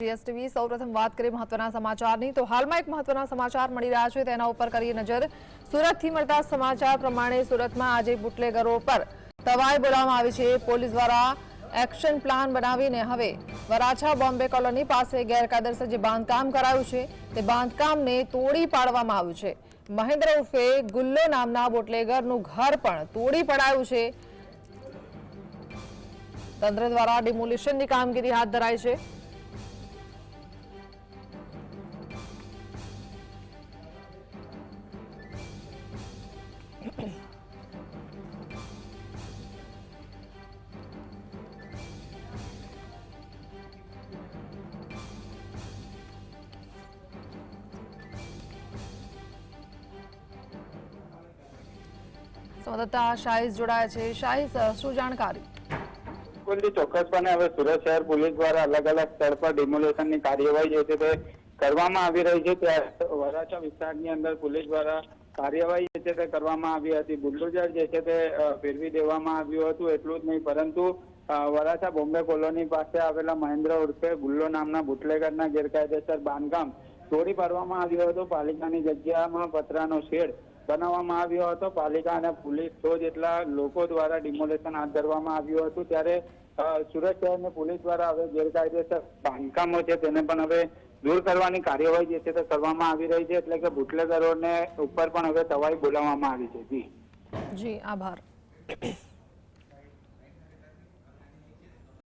GSTV સૌપ્રથમ વાત કરીએ મહત્વના સમાચારની. તો હાલમાં એક મહત્વના સમાચાર મળી રહ્યા છે. તેના ઉપર કરીએ નજર. સુરતથી મળતા સમાચાર પ્રમાણે સુરતમાં આજે બુટલેગરો પર તવાઈ બોલાવવામાં આવી છે. પોલીસ દ્વારા એક્શન પ્લાન બનાવીને હવે વરાછા બોમ્બે કોલોની પાસે ગેરકાયદેસર જે બાંધકામ કરાયું છે, તે બાંધકામને તોડી પાડવામાં આવ્યું છે. મહેન્દ્ર ઉર્ફે ગુલ્લો નામના બુટલેગરનું ઘર પણ તોડી પડાયું છે. તંત્ર દ્વારા ડિમોલિશનની કામગીરી હાથ ધરાઈ છે. સંવાદદાતા શાહીસ જોડાયા છે. શાહીસ શું જાણકારી? ચોક્કસપણે હવે સુરત શહેર પોલીસ દ્વારા અલગ અલગ સ્થળ પર ડિમોલેશનની કાર્યવાહી જે છે તે કરવામાં આવી રહી છે. ત્યારે વરાછા વિસ્તારની અંદર પોલીસ દ્વારા કાર્યવાહી જે છે તે કરવામાં આવી હતી. બુલડોઝર જે છે તે ફેરવી દેવામાં આવ્યું હતું, એટલું જ નહીં, પરંતુ વરાછા બોમ્બે કોલોની પાસે આવેલા મહેન્દ્ર ઉર્ફે ગુલ્લો નામના બુટલેગરના ગેરકાયદેસર બાંધકામ તોડી પાડવામાં આવ્યો હતો. પાલિકાની જગ્યામાં પતરાનો શેડ બનાવવામાં આવ્યો હતો. પાલિકા અને પોલીસ સો જેટલા લોકો દ્વારા ડિમોલેશન હાથ ધરવામાં આવ્યું હતું, ત્યારે સુરત શહેરની પોલીસ દ્વારા હવે ગેરકાયદેસર બાંધકામો છે તેને પણ હવે દૂર કરવાની કાર્યવાહી જે છે તે કરવામાં આવી રહી છે, એટલે કે બુટલેગરોને ઉપર પણ હવે તવાઈ બોલાવવામાં આવી છે. જી. જી, આભાર.